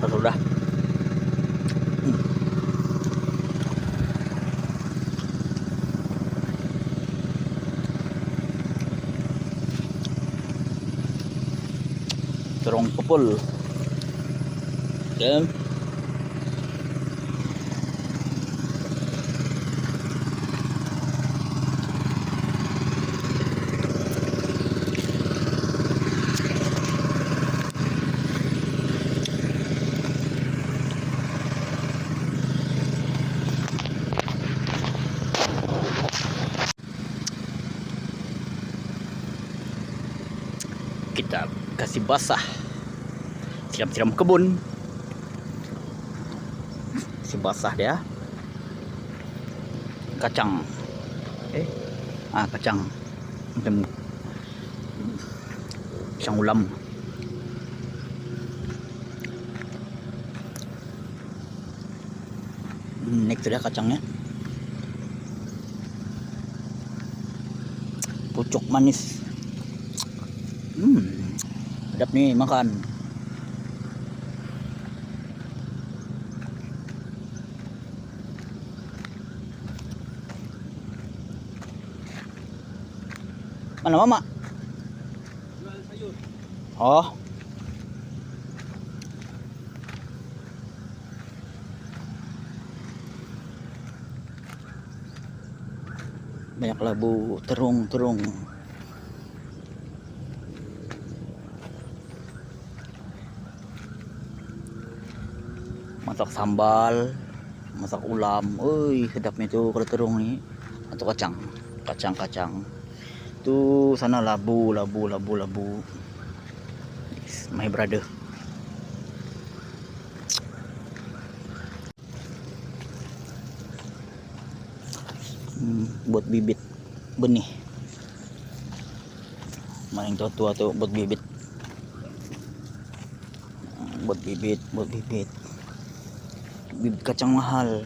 Saluda. Turong kupol. Okay. Kita kasih basah. Siram-siram kebun. Si basah dia. Kacang. Eh? Ah kacang. Macam kacang ulam. Hmm, next dia kacangnya. Pucuk manis. Hmm, sedap nih makan. Mana mama? Oh. Banyak labu terung-terung. Masak sambal masak ulam. Uy, sedapnya tuh kalau terung nih atau kacang kacang kacang tuh sana labu labu labu labu. My brother. Hmm, buat bibit benih. Maling tua tua tuh buat bibit. Buat bibit buat bibit bibit kacang mahal